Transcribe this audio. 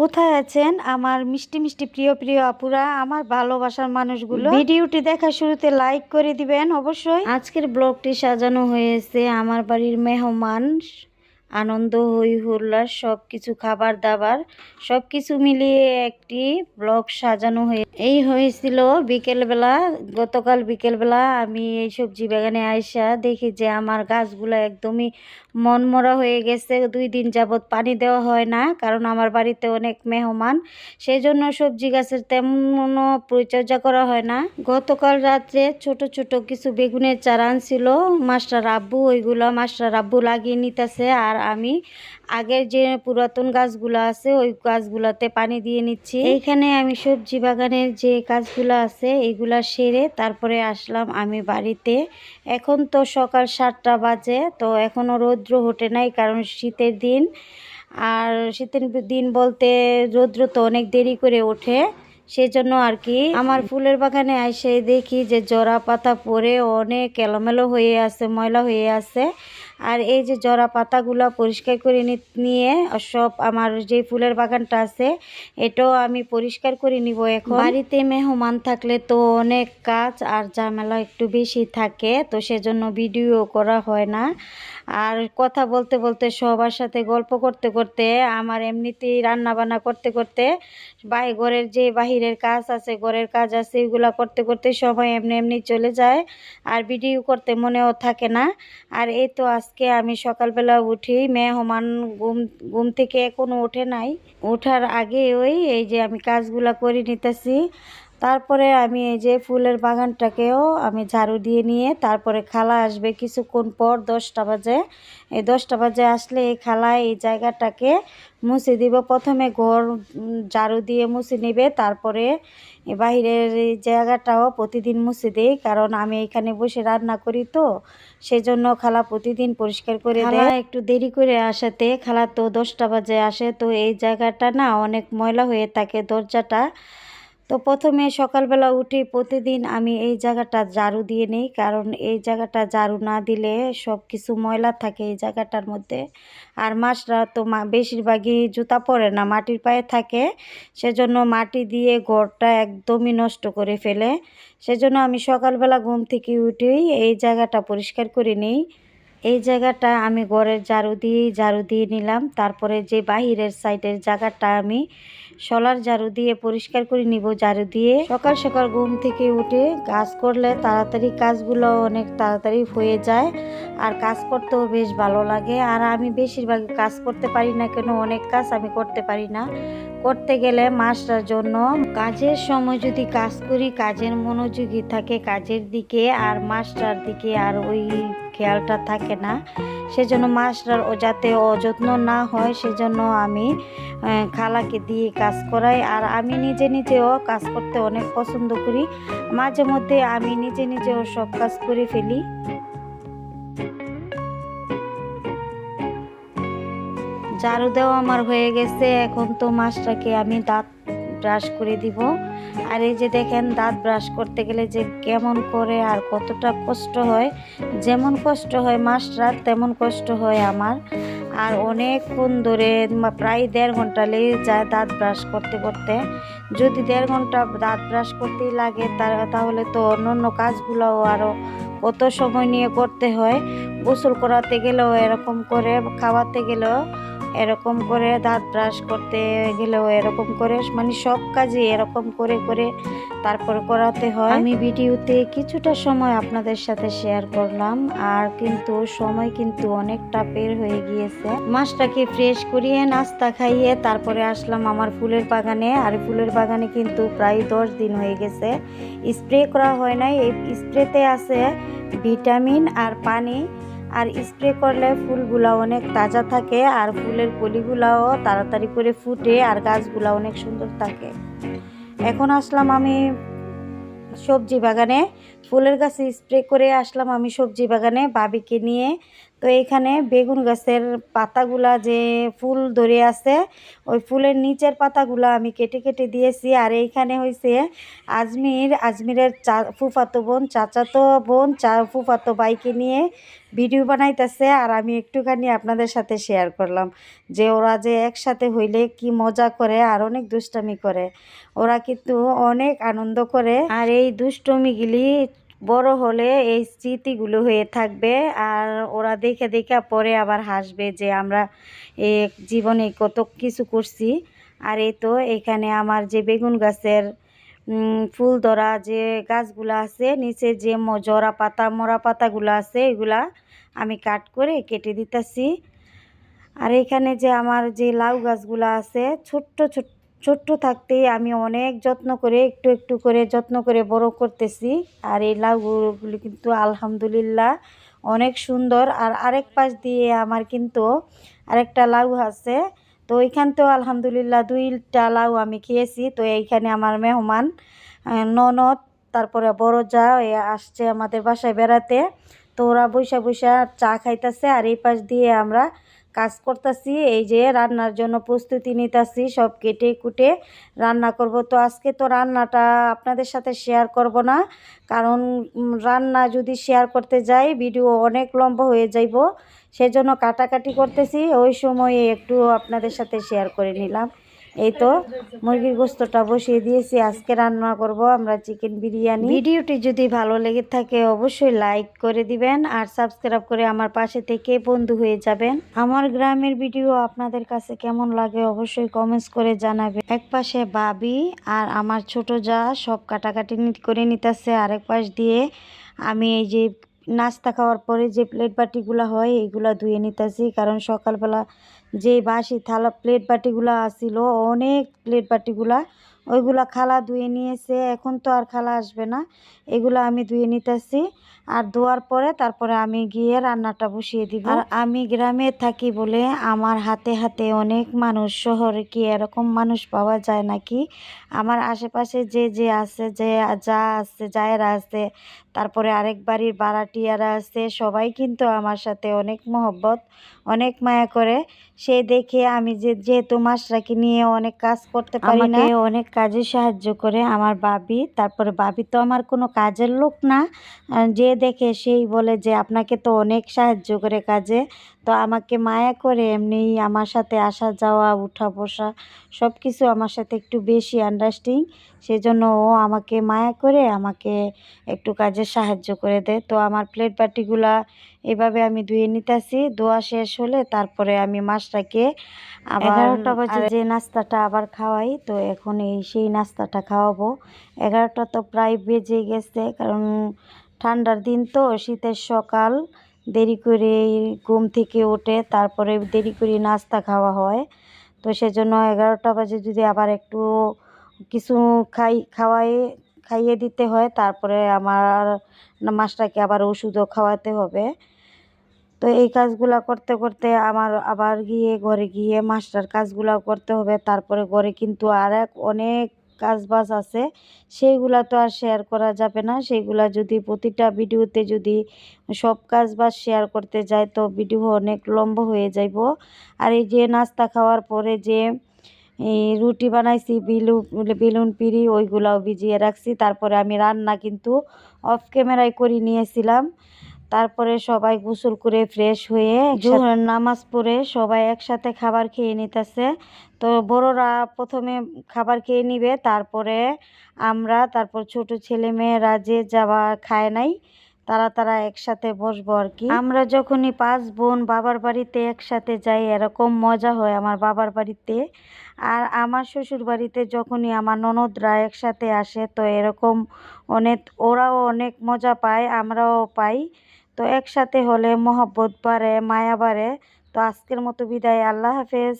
কোথায় আছেন? আমার মিষ্টি মিষ্টি প্রিয় প্রিয় আপুরা আমার ভালোবাসার মানুষগুলো। ভিডিওটি দেখা শুরুতে লাইক করে দিবেন অবশ্যই। আজকের ব্লগটি সাজানো হয়েছে আমার বাড়ির মেহমান আনন্দ হই হুল্লার সব কিছু খাবার দাবার সব কিছু মিলিয়ে একটি ব্লগ সাজানো হয়ে এই হয়েছিল বিকেলবেলা, গতকাল বিকেলবেলা আমি এই সবজি বাগানে আইসা দেখি যে আমার গাছগুলো একদমই মনমরা হয়ে গেছে। দুই দিন যাবত পানি দেওয়া হয় না, কারণ আমার বাড়িতে অনেক মেহমান। সেই জন্য সবজি গাছের তেমন পরিচর্যা করা হয় না। গতকাল রাত্রে ছোট ছোট কিছু বেগুনের চারা আনছিল। মাস্টার আব্বু ওইগুলো মাস্টার আব্বু লাগিয়ে নিতেছে, আর আমি আগের যে পুরাতন গাছগুলো আছে, ওই গাছগুলোতে পানি দিয়ে নিচ্ছি। এইখানে আমি সবজি বাগানের যে কাজগুলো আছে, এগুলা সেরে তারপরে আসলাম আমি বাড়িতে। এখন তো সকাল সাতটা বাজে, তো এখনও রৌদ্র ওঠে নাই কারণ শীতের দিন। আর শীতের দিন বলতে রৌদ্র তো অনেক দেরি করে ওঠে, সেজন্য আর কি। আমার ফুলের বাগানে এসে দেখি যে জরা পাতা পরে অনেক এলোমেলো হয়ে আছে, ময়লা হয়ে আছে। আর এই যে জরা পাতাগুলো পরিষ্কার করে নিয়ে সব আমার যে ফুলের বাগানটা আছে, এটাও আমি পরিষ্কার করে নিব এখন। বাড়িতে মেহমান থাকলে তো অনেক কাজ আর ঝামেলা একটু বেশি থাকে, তো সেজন্য ভিডিও করা হয় না। আর কথা বলতে বলতে, সবার সাথে গল্প করতে করতে, আমার এমনিতেই রান্না বান্না করতে করতে, বাই ঘরের যে বাহিরের কাজ আছে, ঘরের কাজ আছে, এগুলা করতে করতে সময় এমনি এমনি চলে যায়। আর ভিডিও করতে মনেও থাকে না। আর এই তো আজকে আমি সকালবেলা উঠি, মেহমান ঘুম ঘুম থেকে এখনও ওঠে নাই। ওঠার আগে ওই, এই যে আমি কাজগুলো করে নিতেছি। তারপরে আমি এই যে ফুলের বাগানটাকেও আমি ঝাড়ু দিয়ে নিয়ে তারপরে খালা আসবে কিছুক্ষণ পর দশটা বাজে। এই দশটা বাজে আসলে এই খালা এই জায়গাটাকে মুছে দিব। প্রথমে ঘর ঝাড়ু দিয়ে মুছে নেবে তারপরে বাহিরের এই জায়গাটাও প্রতিদিন মুছে দেই কারণ আমি এখানে বসে রান্না করি তো সেজন্য খালা প্রতিদিন পরিষ্কার করে দেয়। একটু দেরি করে আসাতে খালা তো দশটা বাজে আসে তো এই জায়গাটা না অনেক ময়লা হয়ে থাকে দরজাটা। তো প্রথমে সকালবেলা উঠে প্রতিদিন আমি এই জায়গাটা ঝাড়ু দিয়ে নিই, কারণ এই জায়গাটা ঝাড়ু না দিলে সব কিছু ময়লা থাকে এই জায়গাটার মধ্যে। আর মাছরা তো বেশিরভাগই জুতা পরে না, মাটির পায়ে থাকে। সেজন্য মাটি দিয়ে ঘরটা একদমই নষ্ট করে ফেলে। সেজন্য আমি সকালবেলা ঘুম থেকে উঠেই এই জায়গাটা পরিষ্কার করে নিই। এই জায়গাটা আমি ঘরের ঝাড়ু দিয়েই ঝাড়ু দিয়ে নিলাম। তারপরে যে বাহিরের সাইডের জায়গাটা আমি শলার ঝাড়ু দিয়ে পরিষ্কার করে নিব, ঝাড়ু দিয়ে। সকাল সকাল ঘুম থেকে উঠে কাজ করলে তাড়াতাড়ি কাজগুলো অনেক তাড়াতাড়ি হয়ে যায়, আর কাজ করতেও বেশ ভালো লাগে। আর আমি বেশিরভাগ কাজ করতে পারি না কেন, অনেক কাজ আমি করতে পারি না। করতে গেলে মাসটার জন্য কাজের সময় যদি কাজ করি, কাজের মনোযোগী থাকে কাজের দিকে, আর মাসটার দিকে আর ওই খেয়ালটা থাকে না। সেজন্য মাছটার ও যাতে অযত্ন না হয়, সেজন্য আমি খালাকে দিয়ে কাজ করাই। আর আমি নিজে নিজেও কাজ করতে অনেক পছন্দ করি। মাঝে মধ্যে আমি নিজে নিজেও সব কাজ করে ফেলি। ঝাড়ু দেওয়া আমার হয়ে গেছে। এখন তো মাছটাকে আমি দাঁত ব্রাশ করে দিব। আর এই যে দেখেন দাঁত ব্রাশ করতে গেলে যে কেমন করে আর কতটা কষ্ট হয়, যেমন কষ্ট হয় মাছটা তেমন কষ্ট হয় আমার। আর অনেকক্ষণ ধরে প্রায় দেড় ঘণ্টা লেগে যায় দাঁত ব্রাশ করতে করতে। যদি দেড় ঘণ্টা দাঁত ব্রাশ করতেই লাগে তা- তাহলে তো অন্য অন্য কাজগুলোও আরও কত সময় নিয়ে করতে হয়। গোসল করাতে গেলেও এরকম করে, খাওয়াতে গেলেও এরকম করে দাঁত ব্রাশ করতে গেলেও এরকম করে মানে সব কাজই এরকম করে করে তারপরে করাতে হয়। আমি ভিডিওতে কিছুটা সময় আপনাদের সাথে শেয়ার করলাম, আর কিন্তু সময় কিন্তু অনেকটা বের হয়ে গিয়েছে। মাছটাকে ফ্রেশ করিয়ে, নাস্তা খাইয়ে, তারপরে আসলাম আমার ফুলের বাগানে। আর ফুলের বাগানে কিন্তু প্রায় দশ দিন হয়ে গেছে। স্প্রে করা হয় নাই, এই স্প্রেতে আছে ভিটামিন আর পানি। আর স্প্রে করলে ফুলগুলা অনেক তাজা থাকে আর ফুলের কলিগুলাও তাড়াতাড়ি করে ফুটে আর গাছগুলা অনেক সুন্দর থাকে। এখন আসলাম আমি সবজি বাগানে। ফুলের গাছে স্প্রে করে আসলাম আমি সবজি বাগানে বাবিকে নিয়ে। তো এখানে বেগুন গাছের পাতাগুলা যে ফুল ধরে আছে, ওই ফুলের নিচের পাতাগুলা আমি কেটে কেটে দিয়েছি। আর এইখানে হয়েছে আজমির, আজমিরের চা, ফুফাতো বোন, চাচাতো বোন, চা, ফুফাতো বাইকে নিয়ে ভিডিও বানাইতেছে। আর আমি একটুখানি আপনাদের সাথে শেয়ার করলাম যে ওরা যে একসাথে হইলে কি মজা করে আর অনেক দুষ্টামি করে। ওরা কিন্তু অনেক আনন্দ করে। আর এই দুষ্টমিগুলি বড় হলে এই স্মৃতিগুলো হয়ে থাকবে। আর ওরা দেখে দেখে পরে আবার হাসবে যে আমরা এ জীবনে কত কিছু করছি। আর এই তো এখানে আমার যে বেগুন গাছের ফুল ধরা যে গাছগুলো আছে, নিচে যে জরা পাতা, মরা পাতাগুলো আছে, এগুলা আমি কাট করে কেটে দিতেছি। আর এখানে যে আমার যে লাউ গাছগুলো আছে, ছোট্ট ছোট্ট ছোট্ট থাকতেই আমি অনেক যত্ন করে, একটু একটু করে যত্ন করে বড় করতেছি। আর এই লাউগুলো কিন্তু আলহামদুলিল্লাহ অনেক সুন্দর। আর আরেক পাশ দিয়ে আমার কিন্তু আরেকটা লাউ আছে। তো ওইখানতেও আলহামদুলিল্লাহ দুইটা লাউ আমি খেয়েছি। তো এইখানে আমার মেহমান ননদ, তারপরে বড় যা আসছে আমাদের বাসায় বেড়াতে। তো ওরা বৈশা বৈশা চা খাইতেছে। আর এই পাশ দিয়ে আমরা কাজ করতেছি, এই যে রান্নার জন্য প্রস্তুতি নিতেছি, সব কেটে কুটে রান্না করব। তো আজকে তো রান্নাটা আপনাদের সাথে শেয়ার করব না, কারণ রান্না যদি শেয়ার করতে যাই ভিডিও অনেক লম্বা হয়ে যাইব। সেজন্য কাটাকাটি করতেছি, ওই সময়ে একটু আপনাদের সাথে শেয়ার করে নিলাম। এই তো মুরগির গোস্তটা বসিয়ে দিয়েছি। আজকে রান্না করব আমরা চিকেন বিরিয়ানি। ভিডিওটি যদি ভালো লেগে থাকে অবশ্যই লাইক করে দিবেন আর সাবস্ক্রাইব করে আমার পাশে থেকে বন্ধু হয়ে যাবেন। আমার গ্রামের ভিডিও আপনাদের কাছে কেমন লাগে অবশ্যই কমেন্টস করে জানাবেন। এক পাশে বাবি আর আমার ছোট যা সব কাটাকাটি করে নিতেছে আরেক পাশ দিয়ে আমি এই যে নাস্তা খাওয়ার পরে যে প্লেট বাটিগুলো হয় এইগুলো ধুয়ে নিতেছি। কারণ সকালবেলা যে বাসি থালা প্লেট বাটিগুলো আসিল, অনেক প্লেট বাটিগুলা, ওইগুলা খালা ধুয়ে নিয়েছে, এখন তো আর খালা আসবে না। এগুলো আমি ধুয়ে নিতেছি, আর ধোয়ার পরে তারপরে আমি গিয়ে রান্নাটা বসিয়ে দিব। আর আমি গ্রামে থাকি বলে আমার হাতে হাতে অনেক মানুষ, শহরে কি এরকম মানুষ পাওয়া যায় নাকি? আমার আশেপাশে যে যে আছে, যে যা আছে, যায়েরা আছে, তারপরে আরেক বাড়ির বাড়াটিয়ারা আছে, সবাই কিন্তু আমার সাথে অনেক মহব্বত। অনেক মায়া করে। সে দেখে আমি যে যেহেতু মাসরাকে নিয়ে অনেক কাজ করতে পারি না অনেক কাজে সাহায্য করে আমার বাবি তারপরে বাবি তো আমার কোনো কাজের লোক না। যে দেখে সেই বলে যে, আপনাকে তো অনেক সাহায্য করে কাজে। তো আমাকে মায়া করে এমনি আমার সাথে আসা যাওয়া উঠা বসা সব কিছু আমার সাথে একটু বেশি আন্ডারস্ট্যান্ডিং সেজন্য ও আমাকে মায়া করে আমাকে একটু কাজে সাহায্য করে দেয়। তো আমার প্লেট বাটিগুলা এভাবে আমি ধুয়ে নিতেছি। ধোয়া শেষ হলে তারপরে আমি মাছটাকে এগারোটা বাজে যে নাস্তাটা আবার খাওয়াই তো এখন এই সেই নাস্তাটা খাওয়াবো। এগারোটা তো প্রায় বেজে গেছে কারণ ঠান্ডার দিন তো শীতের সকাল। দেরি করে ঘুম থেকে ওঠে, তারপরে দেরি করে নাস্তা খাওয়া হয়। তো সেজন্য এগারোটা বাজে যদি আবার একটু কিছু খাই, খাওয়াই, খাইয়ে দিতে হয়, তারপরে আমার মাছটাকে আবার ওষুধও খাওয়াতে হবে। তো এই কাজগুলা করতে করতে আমার আবার গিয়ে ঘরে গিয়ে মাস্টার কাজগুলা করতে হবে, তারপরে ঘরে কিন্তু আর এক অনেক কাজ বাজ আছে, সেইগুলা তো আর শেয়ার করা যাবে না। সেইগুলা যদি প্রতিটা ভিডিওতে যদি সব কাজ বাজ শেয়ার করতে যাই তো ভিডিও অনেক লম্বা হয়ে যাইব। আর এই যে নাস্তা খাওয়ার পরে যে, এই রুটি বানাইছি বিলু বেলুন পিড়ি, ওইগুলাও ভিজিয়ে রাখছি। তারপরে আমি রান্না কিন্তু অফ ক্যামেরায় করে নিয়েছিলাম। তারপরে সবাই গোসল করে ফ্রেশ হয়ে জোহরের নামাজ পড়ে সবাই একসাথে খাবার খেয়ে নিতেছে। তো বড়রা প্রথমে খাবার খেয়ে নিবে তারপরে আমরা তারপর ছোট ছেলে মেয়েরা যে যাওয়া খায় নাই তারা তারা একসাথে বসবো আর কি। আমরা যখনই পাঁচ বোন বাবার বাড়িতে একসাথে যাই এরকম মজা হয় আমার বাবার বাড়িতে। আর আমার শ্বশুর বাড়িতে যখনই আমার ননদরা একসাথে আসে তো এরকম অনেক ওরাও অনেক মজা পায় আমরাও পাই। তো একসাথে হলে মহব্বত বাড়ে মায়া বাড়ে। তো আজকের মতো বিদায় আল্লাহ হাফেজ।